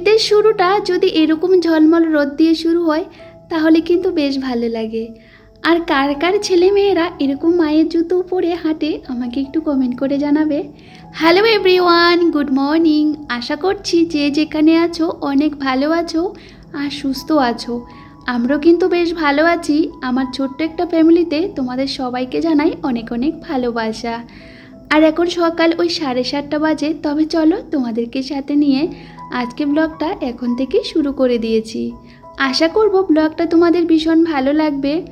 শীতের শুরুটা যদি এরকম ঝলমল রোদ দিয়ে শুরু হয়, তাহলে কিন্তু বেশ ভালো লাগে। আর কার কার ছেলে মেয়েরা এরকম মায়ের জুতো পরে হাঁটে, আমাকে একটু কমেন্ট করে জানাবে। হ্যালো এভরিওয়ান গুড মর্নিং আশা করছি যে যেখানে আছো অনেক ভালো আছো আর সুস্থ আছো। আমরাও কিন্তু বেশ ভালো আছি। আমার ছোট্ট একটা ফ্যামিলিতে তোমাদের সবাইকে জানাই অনেক অনেক ভালোবাসা। আর এখন সকাল ওই সাড়ে সাতটা বাজে, তবে চলো তোমাদেরকে সাথে নিয়ে আজকে ব্লগটা এখন থেকে শুরু করে দিয়েছি। আশা করব ব্লগটা তোমাদের ভীষণ ভালো লাগবে।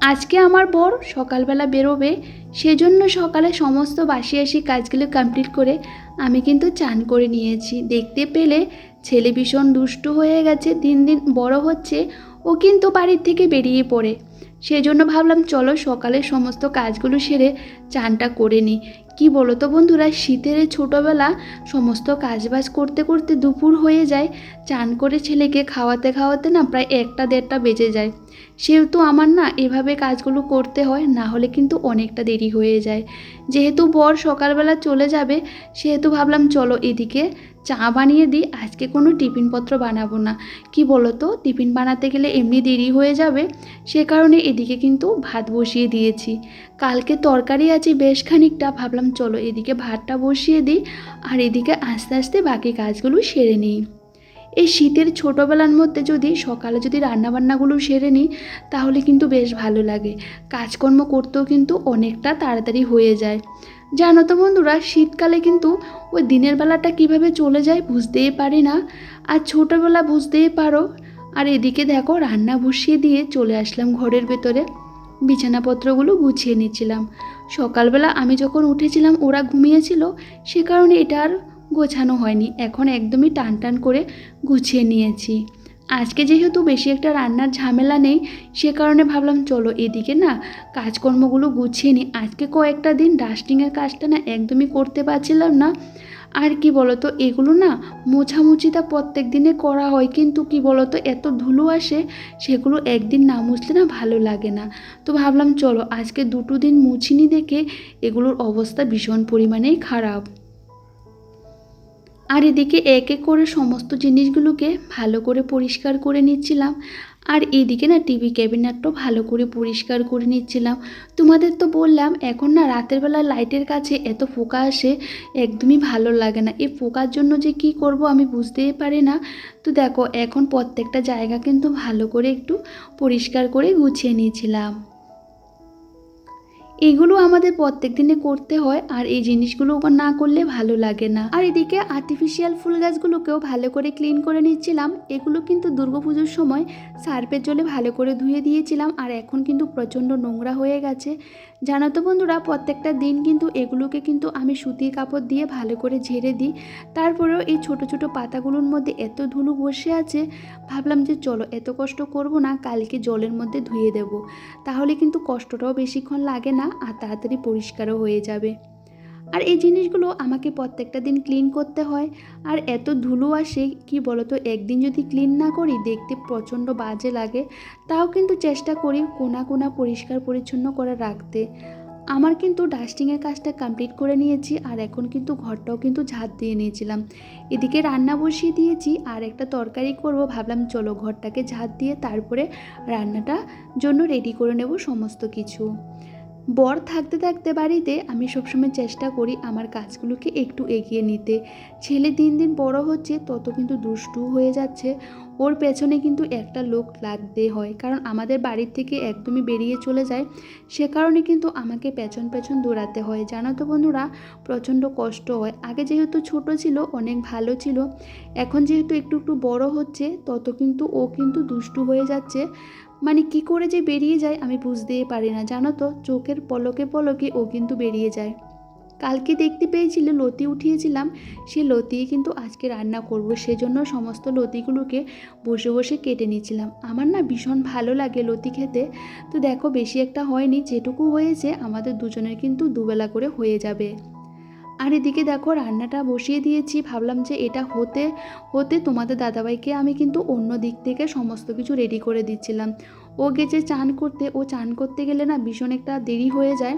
আজকে আমার বর সকালবেলা বেরোবে, সেজন্য সকালে সমস্ত বাসি আসি কাজগুলো কমপ্লিট করে আমি কিন্তু চান করে নিয়েছি। দেখতে পেলে ছেলে ভীষণ দুষ্টু হয়ে গেছে, দিন দিন বড় হচ্ছে, ও কিন্তু বাড়ির থেকে বেরিয়ে পড়ে। সেজন্য ভাবলাম, চলো সকালে সমস্ত কাজগুলো সেরে চানটা করে নিই। কি বলো তো বন্ধুরা, শীতের ছোটোবেলা সমস্ত কাজবাজ করতে করতে দুপুর হয়ে যায়। চান করে ছেলেকে খাওয়াতে খাওয়াতে না প্রায় একটা দেড়টা বেজে যায়। সেহেতু আমার না এভাবে কাজগুলো করতে হয়, না হলে কিন্তু অনেকটা দেরি হয়ে যায়। যেহেতু বর সকালবেলা চলে যাবে, সেহেতু ভাবলাম চলো এদিকে চা বানিয়ে দিই, আজকে কোনো টিফিনপত্র বানাবো না। কি বলো তো টিফিন বানাতে গেলে এমনি দেরি হয়ে যাবে, সে কারণে এদিকে কিন্তু ভাত বসিয়ে দিয়েছি। কালকে তরকারি আছে বেশ খানিকটা, ভাবলাম চলো এদিকে ভাতটা বসিয়ে দিই, আর এদিকে আস্তে আস্তে বাকি কাজগুলো সেরে নিই। এই শীতের ছোটোবেলার মধ্যে যদি সকালে যদি রান্নাবান্নাগুলো সেরে নিই, তাহলে কিন্তু বেশ ভালো লাগে। কাজকর্ম করতেও কিন্তু অনেকটা তাড়াতাড়ি হয়ে যায়। জানো তো বন্ধুরা, শীতকালে কিন্তু ওই দিনের বেলাটা কীভাবে চলে যায় বুঝতেই পারি না। আর ছোটোবেলা বুঝতেই পারো। আর এদিকে দেখো, রান্না বসিয়ে দিয়ে চলে আসলাম ঘরের ভেতরে। বিছানাপত্রগুলো গুছিয়ে নিচ্ছিলাম। সকালবেলা আমি যখন উঠেছিলাম, ওরা ঘুমিয়েছিল। সে কারণে এটা আর গোছানো হয়নি। এখন একদমই টান টান করে গুছিয়ে নিয়েছি। আজকে যেহেতু বেশি একটা রান্নার ঝামেলা নেই, সে কারণে ভাবলাম চলো এদিকে না কাজকর্মগুলো গুছিয়ে নিই। আজকে কয়েকটা দিন ডাস্টিংয়ের কাজটা না একদমই করতে পারছিলাম না। আর কি বলতো, এগুলো না মোছামুছিটা প্রত্যেক দিনে করা হয়, কিন্তু কি বলতো, এত ধুলো আসে, সেগুলো একদিন না মুছলে না ভালো লাগে না। তো ভাবলাম চলো আজকে দুটো দিন মুছিনি দেখে এগুলোর অবস্থা ভীষণ পরিমাণেই খারাপ। আর এদিকে এক এক করে সমস্ত জিনিসগুলোকে ভালো করে পরিষ্কার করে নিচ্ছিলাম। আর এদিকে না টিভি ক্যাবিনেটটাও ভালো করে পরিষ্কার করে নিচ্ছিলাম। তোমাদের তো বললাম, এখন না রাতের বেলা লাইটের কাছে এত ফোকা আসে, একদমই ভালো লাগে না। এই ফোকার জন্য যে কি করব আমি বুঝতেই পারি না। তো দেখো, এখন প্রত্যেকটা জায়গা কিন্তু ভালো করে একটু পরিষ্কার করে গুছিয়ে নিয়েছিলাম। এগুলো আমাদের প্রত্যেক দিনে করতে হয় আর এই জিনিসগুলো না করলে ভালো লাগে না। আর এদিকে আর্টিফিশিয়াল ফুল গাছগুলোকেও ভালো করে ক্লিন করে নিচ্ছিলাম। এগুলো কিন্তু দুর্গাপুজোর সময় সার্ফের জলে ভালো করে ধুয়ে দিয়েছিলাম। আর এখন কিন্তু প্রচণ্ড নোংরা হয়ে গেছে। জানো তো বন্ধুরা, প্রত্যেকটা দিন কিন্তু এগুলোকে কিন্তু আমি সুতির কাপড় দিয়ে ভালো করে ঝেড়ে দিই। তারপরেও এই ছোট ছোট পাতাগুলোর মধ্যে এত ধুলো বসে আছে, ভাবলাম যে চলো এত কষ্ট করব না, কালকে জলের মধ্যে ধুয়ে দেব। তাহলে কিন্তু কষ্টটাও বেশিক্ষণ লাগে না, আর তাড়াতাড়ি পরিষ্কারও হয়ে যাবে। আর এই জিনিসগুলো আমাকে প্রত্যেকটা দিন ক্লিন করতে হয়। আর এত ধুলো আসে, কি বলতো, একদিন যদি ক্লিন না করি, দেখতে প্রচণ্ড বাজে লাগে। তাও কিন্তু চেষ্টা করি কোনা কোনা পরিষ্কার পরিচ্ছন্ন করে রাখতে। আমার কিন্তু ডাস্টিংয়ের কাজটা কমপ্লিট করে নিয়েছি, আর এখন কিন্তু ঘরটাও কিন্তু ঝাঁট দিয়ে নিয়েছিলাম। এদিকে রান্না বসিয়ে দিয়েছি, আর একটা তরকারি করব, ভাবলাম চলো ঘরটাকে ঝাঁট দিয়ে তারপরে রান্নাটা জন্য রেডি করে নেব সমস্ত কিছু। বর থাকতে থাকতে বাড়িতে আমি সবসময় চেষ্টা করি আমার কাজগুলোকে একটু এগিয়ে নিতে। ছেলে দিন দিন বড় হচ্ছে, তত কিন্তু দুষ্টু হয়ে যাচ্ছে। ওর পেছনে কিন্তু একটা লোক লাগতে হয়, কারণ আমাদের বাড়ির থেকে একদমই বেরিয়ে চলে যায়। সে কারণে কিন্তু আমাকে পেছন পেছন দৌড়াতে হয়। জানো তো বন্ধুরা, প্রচণ্ড কষ্ট হয়। আগে যেহেতু ছোট ছিল, অনেক ভালো ছিল। এখন যেহেতু একটু একটু বড় হচ্ছে, তত কিন্তু ও কিন্তু দুষ্টু হয়ে যাচ্ছে। মানে কি করে যে বেরিয়ে যায় আমি বুঝতেই পারি না। জানো তো, চোখের পলকে পলকে ও কিন্তু বেরিয়ে যায়। কালকে দেখতে পেয়েছিলে, লতি উঠিয়েছিলাম। সে লতি কিন্তু আজকে রান্না করব। সেজন্য সমস্ত লতিগুলোকে বসে বসে কেটে নিয়েছিলাম। আমার না ভীষণ ভালো লাগে লতি খেতে। তো দেখো, বেশি একটা হয়নি, যেটুকু হয়েছে আমাদের দুজনের কিন্তু দুবেলা করে হয়ে যাবে। আর এদিকে দেখো, রান্নাটা বসিয়ে দিয়েছি। ভাবলাম যে এটা হতে হতে তোমাদের দাদাভাইকে আমি কিন্তু অন্য দিক থেকে সমস্ত কিছু রেডি করে দিচ্ছিলাম। ও গেছে চান করতে, ও চান করতে গেলে না ভীষণ একটা দেরি হয়ে যায়।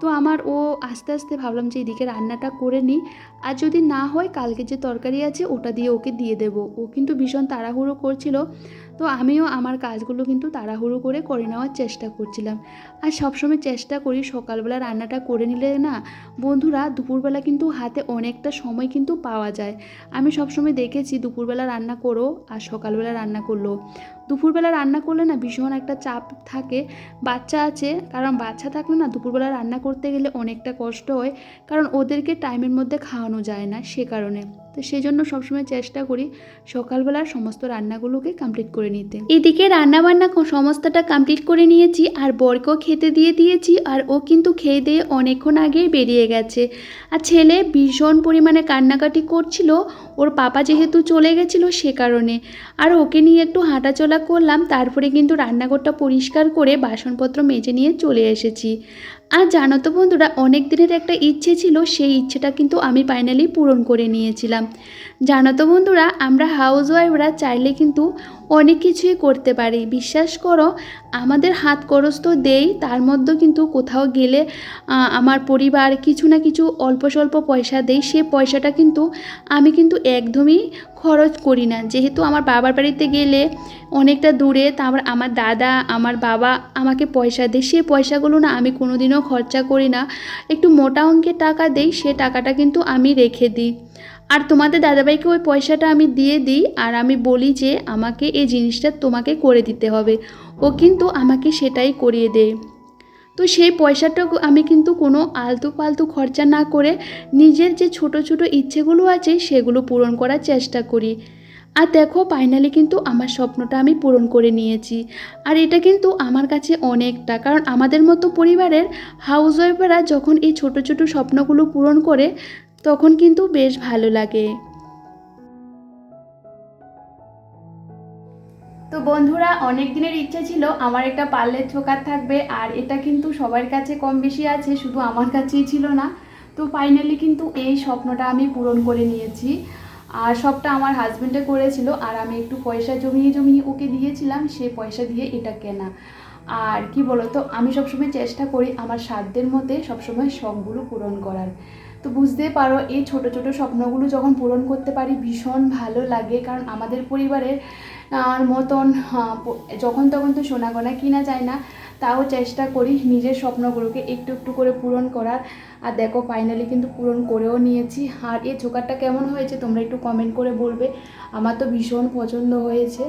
তো আমার ও আস্তে আস্তে ভাবলাম যে এদিকে রান্নাটা করে নিই। আর যদি না হয়, কালকে যে তরকারি আছে, ওটা দিয়ে ওকে দিয়ে দেবো। ও কিন্তু ভীষণ তাড়াহুড়ো করছিল। তো আমিও আমার কাজগুলো কিন্তু তাড়াহুড়ো করে করে নেওয়ার চেষ্টা করছিলাম। আর সবসময় চেষ্টা করি সকালবেলা রান্নাটা করে নিলে না বন্ধুরা দুপুরবেলা কিন্তু হাতে অনেকটা সময় কিন্তু পাওয়া যায়। আমি সবসময় দেখেছি দুপুরবেলা রান্না করো আর সকালবেলা রান্না করল। দুপুরবেলা রান্না করলে না ভীষণ একটা চাপ থাকে। বাচ্চা আছে, কারণ বাচ্চা থাকলে না দুপুরবেলা রান্না করতে গেলে অনেকটা কষ্ট হয়, কারণ ওদেরকে টাইমের মধ্যে খাওয়ানো যায় না সে কারণে। তো সেই জন্য সবসময় চেষ্টা করি সকালবেলার সমস্ত রান্নাগুলোকে কমপ্লিট করে নিতে। এদিকে রান্নাবান্না সমস্তটা কমপ্লিট করে নিয়েছি, আর বরকেও খেতে দিয়ে দিয়েছি, আর ও কিন্তু খেয়ে দিয়ে অনেকক্ষণ আগেই বেরিয়ে গেছে। আর ছেলে ভীষণ পরিমাণে কান্নাকাটি করছিল, ওর পাপা যেহেতু চলে গেছিল সে কারণে। আর ওকে নিয়ে একটু হাঁটাচলা করলাম, তারপরে কিন্তু রান্নাঘরটা পরিষ্কার করে বাসনপত্র মেজে নিয়ে চলে এসেছি। আর জানো তো বন্ধুরা, অনেক দিনের একটা ইচ্ছে ছিল, সেই ইচ্ছেটা কিন্তু আমি ফাইনালি পূরণ করে নিয়েছিলাম। জানো তো বন্ধুরা, আমরা হাউস ওয়াইফরা চাইলে কিন্তু অনেক কিছুই করতে পারি। বিশ্বাস করো, আমাদের হাত খরচ তো দেই, তার মধ্যেও কিন্তু কোথাও গেলে আমার পরিবার কিছু না কিছু অল্প স্বল্প পয়সা দেয় সে পয়সাটা কিন্তু আমি কিন্তু একদমই খরচ করি না। যেহেতু আমার বাবার বাড়িতে গেলে অনেকটা দূরে, তারপর আমার দাদা, আমার বাবা আমাকে পয়সা দেয়, সে পয়সাগুলো না আমি কোনোদিনও খরচা করি না। একটু মোটা অঙ্কের টাকা দেই, সে টাকাটা কিন্তু আমি রেখে দিই। আর তোমাদের দাদাভাইকে ওই পয়সাটা আমি দিয়ে দিই আর আমি বলি যে আমাকে এই জিনিসটা তোমাকে করে দিতে হবে। ও কিন্তু আমাকে সেটাই করিয়ে দেয়। তো সেই পয়সাটা আমি কিন্তু কোনো আলতু পালতু খরচা না করে নিজের যে ছোট ছোট ইচ্ছেগুলো আছে সেগুলো পূরণ করার চেষ্টা করি। আর দেখো ফাইনালি কিন্তু আমার স্বপ্নটা আমি পূরণ করে নিয়েছি। আর এটা কিন্তু আমার কাছে অনেকটা, কারণ আমাদের মতো পরিবারের হাউস ওয়াইফেরা যখন এই ছোট ছোট স্বপ্নগুলো পূরণ করে তখন কিন্তু বেশ ভালো লাগে। তো বন্ধুরা, অনেক দিনের ইচ্ছা ছিল আমার একটা পার্লের চোকার থাকবে, আর এটা কিন্তু সবার কাছে কম বেশি আছে, শুধু আমার কাছেই ছিল না। তো ফাইনালি কিন্তু এই স্বপ্নটা আমি পূরণ করে নিয়েছি। আর সবটা আমার হাজব্যান্ডে করেছিল, আর আমি একটু পয়সা জমিয়ে জমিয়ে ওকে দিয়েছিলাম, সে পয়সা দিয়ে এটা কেনা। আর কি বলতো, আমি সবসময় চেষ্টা করি আমার সাধ্যের মধ্যে সবসময় শখগুলো পূরণ করার। তো বুঝতে পারো, এই ছোট ছোট স্বপ্নগুলো যখন পূরণ করতে পারি ভীষণ ভালো লাগে। কারণ আমাদের পরিবারের আর মতন যখন তখন তো সোনা গয়না কিনা যায় না, তাও চেষ্টা করি নিজের স্বপ্নগুলোকে একটু একটু করে পূরণ করার। আর দেখো ফাইনালি কিন্তু পূরণ করেও নিয়েছি। আর এই চোকারটা কেমন হয়েছে তোমরা একটু কমেন্ট করে বলবে। আমার তো ভীষণ পছন্দ হয়েছে।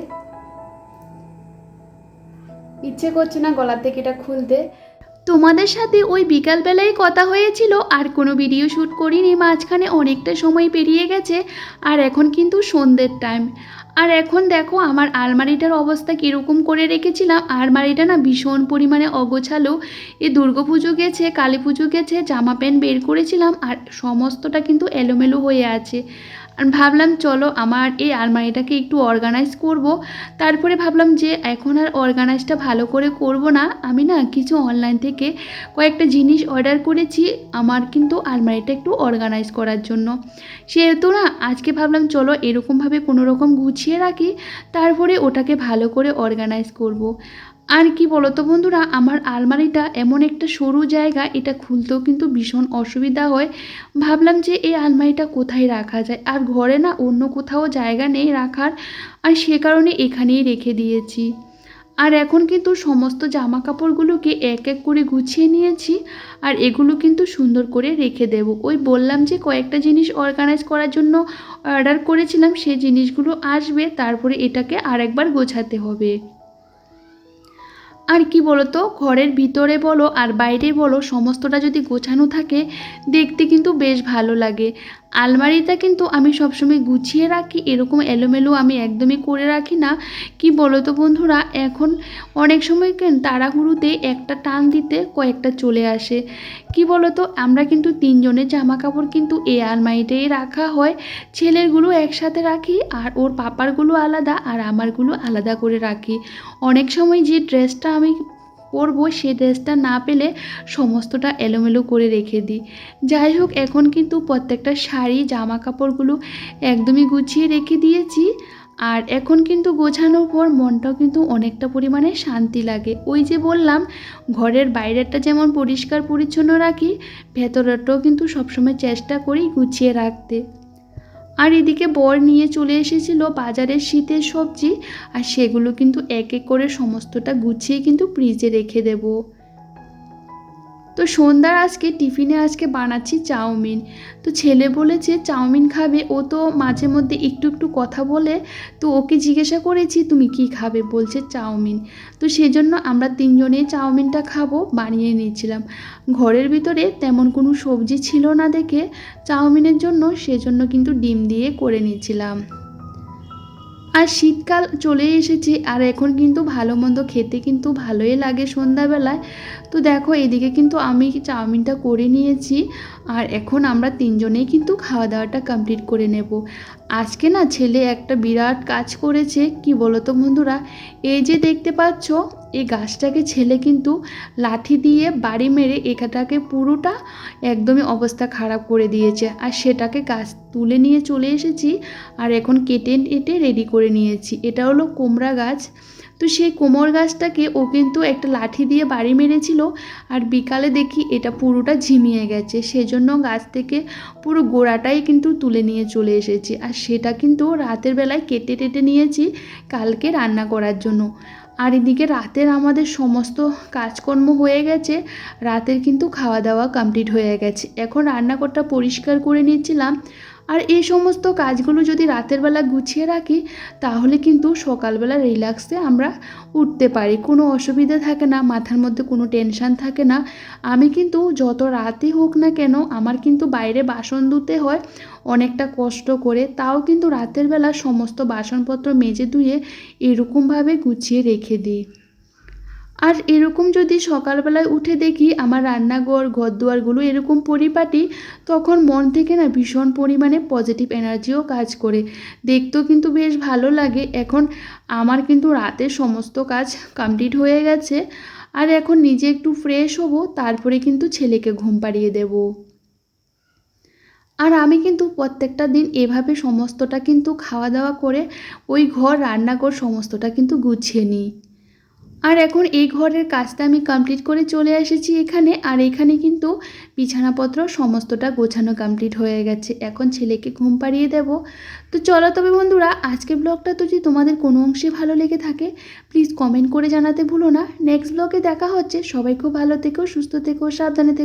ইচ্ছে করছে না গলার থেকে এটা খুলতে। তোমাদের সাথে ওই বিকালবেলায় কথা হয়েছিল আর কোনো ভিডিও শ্যুট করিনি, মাঝখানে অনেকটা সময় পেরিয়ে গেছে আর এখন কিন্তু সন্ধ্যের টাইম আর এখন দেখো আমার আলমারিটার অবস্থা কীরকম করে রেখেছিলাম, আলমারিটা না ভীষণ পরিমাণে অগোছালো। এ দুর্গা পুজো গেছে, কালী পুজো গেছে, জামা প্যান্ট বের করেছিলাম আর সমস্তটা কিন্তু এলোমেলো হয়ে আছে। আর ভাবলাম চলো আমার এই আলমারিটাকে একটু অর্গানাইজ করব। তারপরে ভাবলাম যে এখন আর অর্গানাইজটা ভালো করে করব না। আমি না কিছু অনলাইন থেকে কয়েকটা জিনিস অর্ডার করেছি আমার কিন্তু আলমারিটা একটু অর্গানাইজ করার জন্য। সেহেতু না আজকে ভাবলাম চলো এরকমভাবে কোনো রকম গুছিয়ে রাখি, তারপরে ওটাকে ভালো করে অর্গানাইজ করব। আর কি বলো তো বন্ধুরা, আমার আলমারিটা এমন একটা সরু জায়গা, এটা খুলতেও কিন্তু ভীষণ অসুবিধা হয়। ভাবলাম যে এই আলমারিটা কোথায় রাখা যায়? আর ঘরে না অন্য কোথাও জায়গা নেই রাখার, আর সে কারণে এখানেই রেখে দিয়েছি। আর এখন কিন্তু সমস্ত জামা কাপড়গুলোকে এক এক করে গুছিয়ে নিয়েছি, আর এগুলো কিন্তু সুন্দর করে রেখে দেব। ওই বললাম যে কয়েকটা জিনিস অর্গানাইজ করার জন্য অর্ডার করেছিলাম, সেই জিনিসগুলো আসবে, তারপরে এটাকে আরেকবার গোছাতে হবে। আর কি তো ঘরের ভিতরে বলো আর বাইরে বলো, সমস্তটা যদি গোছানো থাকে, দেখতে কিন্তু বেশ ভালো লাগে। আলমারিটা কিন্তু আমি সবসময় গুছিয়ে রাখি, এরকম এলোমেলো আমি একদমই করে রাখি না। কি বলো তো বন্ধুরা, এখন অনেক সময় কেন তাড়াহুড়োতে একটা টান দিতে কয়েকটা চলে আসে। কি বলো তো আমরা কিন্তু তিনজনের জামা কাপড় কিন্তু এই আলমারিটাই রাখা হয়। ছেলেরগুলো একসাথে রাখি আর ওর পাপারগুলো আলাদা আর আমারগুলো আলাদা করে রাখি। অনেক সময় যে ড্রেসটা আমি পরবো সে ড্রেসটা না পেলে সমস্তটা এলোমেলো করে রেখে দিই। যাই হোক, এখন কিন্তু প্রত্যেকটা শাড়ি জামা কাপড়গুলো একদমই গুছিয়ে রেখে দিয়েছি। আর এখন কিন্তু গোছানোর পর মনটাও কিন্তু অনেকটা পরিমাণে শান্তি লাগে। ওই যে বললাম, ঘরের বাইরেরটা যেমন পরিষ্কার পরিচ্ছন্ন রাখি, ভেতরেরটাও কিন্তু সবসময় চেষ্টা করি গুছিয়ে রাখতে। আর এদিকে বর নিয়ে চলে এসেছিল বাজারের শীতের সবজি, আর সেগুলো কিন্তু এক এক করে সমস্তটা গুছিয়ে কিন্তু ফ্রিজে রেখে দেবো। তো সন্ধ্যার আজকে টিফিনে আজকে বানাচ্ছি চাউমিন। তো ছেলে বলেছে চাউমিন খাবে, ও তো মাঝে মধ্যে একটু একটু কথা বলে, তো ওকে জিজ্ঞাসা করেছি, তুমি কি খাবে? বলছে চাউমিন। তো সেজন্য আমরা তিনজনেই চাউমিনটা খাব, বানিয়ে নিয়েছিলাম ঘরের ভিতরে তেমন কোনো সবজি ছিল না দেখে চাউমিনের জন্য সেজন্য কিন্তু ডিম দিয়ে করে নিয়েছিলাম। আর শীতকাল চলে এসেছে আর এখন কিন্তু ভালো মন্দ খেতে কিন্তু ভালোই লাগে সন্ধ্যাবেলায়। তো দেখো, এদিকে কিন্তু আমি চাউমিনটা করে নিয়েছি আর এখন আমরা তিনজনেই কিন্তু খাওয়া দাওয়াটা কমপ্লিট করে নেব। আজকে না ছেলে একটা বিরাট কাজ করেছে, কি বলো তো বন্ধুরা? এই যে দেখতে পাচ্ছ এই গাছটাকে ছেলে কিন্তু লাঠি দিয়ে বাড়ি মেরে এখানটাকে পুরোটা একদমই অবস্থা খারাপ করে দিয়েছে। আর সেটাকে গাছ তুলে নিয়ে চলে এসেছি আর এখন কেটে কেটে রেডি করে নিয়েছি। এটা হলো কুমড়া গাছ। তো সেই কোমর গাছটাকে ও কিন্তু একটা লাঠি দিয়ে বাড়ি মেরেছিল আর বিকালে দেখি এটা পুরোটা ঝিমিয়ে গেছে। সেজন্য গাছ থেকে পুরো গোড়াটাই কিন্তু তুলে নিয়ে চলে এসেছি। আর সেটা কিন্তু রাতের বেলায় কেটে টেটে নিয়েছি কালকে রান্না করার জন্য। আর এদিকে রাতের আমাদের সমস্ত কাজকর্ম হয়ে গেছে, রাতের কিন্তু খাওয়া দাওয়া কমপ্লিট হয়ে গেছে। এখন রান্নাঘরটা পরিষ্কার করে নিচ্ছিলাম আর এই সমস্ত কাজগুলো যদি রাতের বেলা গুছিয়ে রাখি, তাহলে কিন্তু সকালবেলা রিল্যাক্সে আমরা উঠতে পারি। কোনো অসুবিধা থাকে না, মাথার মধ্যে কোনো টেনশান থাকে না। আমি কিন্তু যত রাতই হোক না কেন, আমার কিন্তু বাইরে বাসন ধুতে হয় অনেকটা কষ্ট করে। তাও কিন্তু রাতের বেলা সমস্ত বাসনপত্র মেজে ধুয়ে এরকমভাবে গুছিয়ে রেখে দিই। আর এরকম যদি সকালবেলায় উঠে দেখি আমার রান্নাঘর ঘর দুয়ারগুলো এরকম পরিপাটি, তখন মন থেকে না ভীষণ পরিমাণে পজিটিভ এনার্জিও কাজ করে। দেখতেও কিন্তু বেশ ভালো লাগে। এখন আমার কিন্তু রাতে সমস্ত কাজ কমপ্লিট হয়ে গেছে। আর এখন নিজে একটু ফ্রেশ হব, তারপরে কিন্তু ছেলেকে ঘুম পাড়িয়ে দেব। আর আমি কিন্তু প্রত্যেকটা দিন এভাবে সমস্তটা কিন্তু খাওয়া দাওয়া করে ওই ঘর, রান্নাঘর সমস্তটা কিন্তু গুছিয়ে নিই। আর এখন এই ঘরের কাজটা আমি কমপ্লিট করে চলে এসেছি এখানে। আর এখানে কিন্তু বিছানাপত্র সমস্তটা গোছানো কমপ্লিট হয়ে গেছে। এখন ছেলেকে ঘুম পাড়িয়ে দেব। তো চলো তবে বন্ধুরা, আজকের ব্লগটা তো যদি তোমাদের কোনো অংশে ভালো লেগে থাকে প্লিজ কমেন্ট করে জানাতে ভুলো না। নেক্সট ব্লগে দেখা হচ্ছে। সবাই খুব ভালো থেকো, সুস্থ থেকো, সাবধানে থেকো।